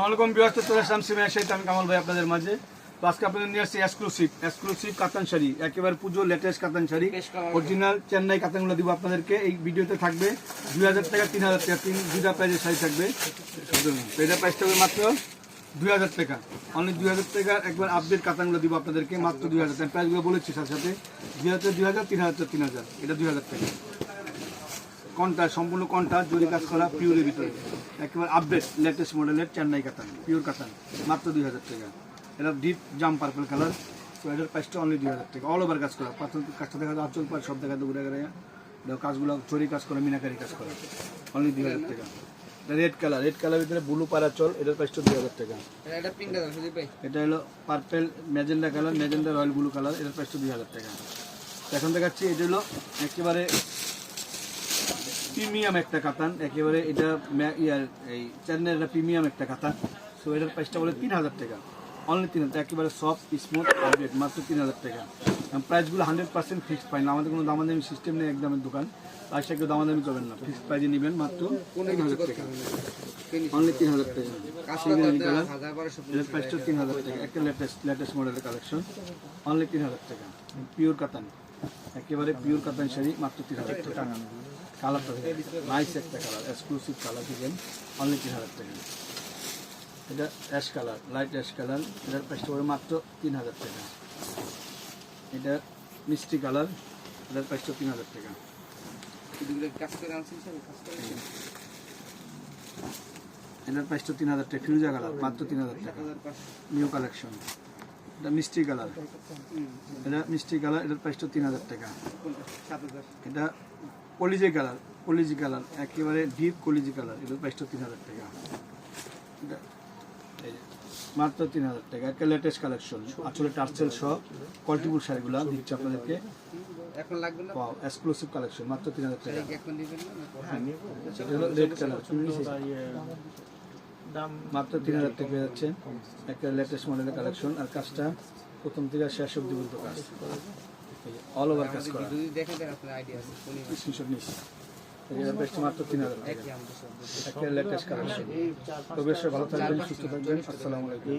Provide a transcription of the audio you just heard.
সালামালাইকুম বিহার চলে আসলাম সিমের সাথে আমি কামাল ভাই আপনাদের মাঝে। তো আজকে আপনাদের নিয়ে আসছি এক্সক্লুসিভ এক্সক্লুসিভ কাতান শাড়ি একেবারে পুজো লেটেস্ট কাতান শাড়ি অরিজিনাল চেন্নাই কাতানগুলো দিব আপনাদেরকে এই ভিডিওতে থাকবে দুই হাজার টাকা তিন হাজার টাকা তিন দুইটা প্রাইজের শাড়ি থাকবে। তো এটা প্রাইস থাকবে মাত্র দুই হাজার টাকা। অনলি দুই হাজার টাকা একবার আপডেট কাতানগুলো দিব আপনাদেরকে মাত্র দুই হাজার টাকা। প্রাইসগুলো বলেছি সাথে সাথে দুই হাজার দুই হাজার তিন হাজার তিন হাজার। এটা দুই হাজার টাকা। কন্টা সম্পূর্ণ কন্টা জরি কাজ করা পিওরের ভিতরে। একেবারে আপডেট লেটেস্ট মডেলের চেন্নাই কাতান পিওর কাতান মাত্র দুই হাজার টাকা। এটা ডিপ জাম পার্পল কালার তো এটার প্রাইসটা অনলি দুই হাজার টাকা। অল ওভার কাজ করা পাথর কাজটা দেখা যায় আচল পার সব দেখা যায় ঘুরে। কাজগুলো জরি কাজ করা মিনাকারি কাজ করা অনলি দুই হাজার টাকা। রেড কালার রেড কালার ভিতরে ব্লু পাড়া চল এটার প্রাইসটা দুই হাজার টাকা। এটা পিঙ্ক দাদা সুদীপ ভাই। এটা হলো purple magenta colour magenta royal blue colour এটার প্রাইসটা দুই হাজার টাকা। এখন দেখাচ্ছি এটা হলো একেবারে প্রিমিয়াম একটা কাতান, একেবারে এটা ইয়ার এই চেন্নাইয়ের একটা প্রিমিয়াম একটা কাতান। সো এটার প্রাইসটা বলে তিন হাজার টাকা। অনলি তিন হাজার, একেবারে সফট স্মুথ আপডেট মাত্র তিন হাজার টাকা প্রাইসগুলো হান্ড্রেড পার্সেন্ট ফিক্সড পাই না আমাদের কোনো দামাদামি সিস্টেম নেই একদমের দোকান। প্রাইসটা কেউ দামাদামি করবেন না। ফিক্সড প্রাইজে নেবেন মাত্র তিন হাজার টাকা। অনলি তিন হাজার টাকা প্রাইসটা তিন হাজার টাকা। একটা লেটেস্ট লেটেস্ট মডেলের কালেকশন অনলি তিন হাজার টাকা। পিওর কাতান একেবারে পিওর কাতান শাড়ি, মাত্র তিন হাজার টাকা। কালারটা নাইস একটা কালার এক্সক্লুসিভ কালার দিবেন অনলি তিন হাজার টাকা। এটা ash colour light ash colour এটার প্রাইসটা পড়বে মাত্র তিন হাজার টাকা। এটা মিষ্টি কালার এটার প্রাইসটা তিন হাজার টাকা। এটার প্রাইসটা তিন হাজার টাকা ফিরোজা কালার মাত্র তিন হাজার টাকা। নিউ কালেকশন এটা মিষ্টি কালার এটা মিষ্টি কালার এটার প্রাইসটা তিন হাজার টাকা। এটা কলিজি কালার কলিজি কালার একেবারে ডিপ কলিজি কালার। এটার প্রাইসটা তিন হাজার টাকা। মাত্র তিন হাজার টাকা। একটা লেটেস্ট কালেকশন আসলে টার্সেল সহ কোয়ালিটিফুল শাড়িগুলো দিচ্ছে আপনাদেরকে। এখন লাগবে না? পাও এক্সক্লুসিভ কালেকশন মাত্র তিন হাজার টাকা। এখন দিবেন না? এটা রেড কালার মাত্র তিন হাজার টাকা পেয়ে যাচ্ছে। একটা লেটেস্ট মডেলের কালেকশন আর কাজটা প্রথম থেকে শেষ অব্দি পর্যন্ত কাজ। অল ওভার কাজ করা। যদি দেখেন দেন আপনার আইডিয়া আছে কোন নিস মাত্র তিন হাজার। টাকা কি আমাদের সব একটা লেটেস্ট কালেকশন তো বেশ ভালো থাকবেন সুস্থ থাকবেন। আসসালামু আলাইকুম।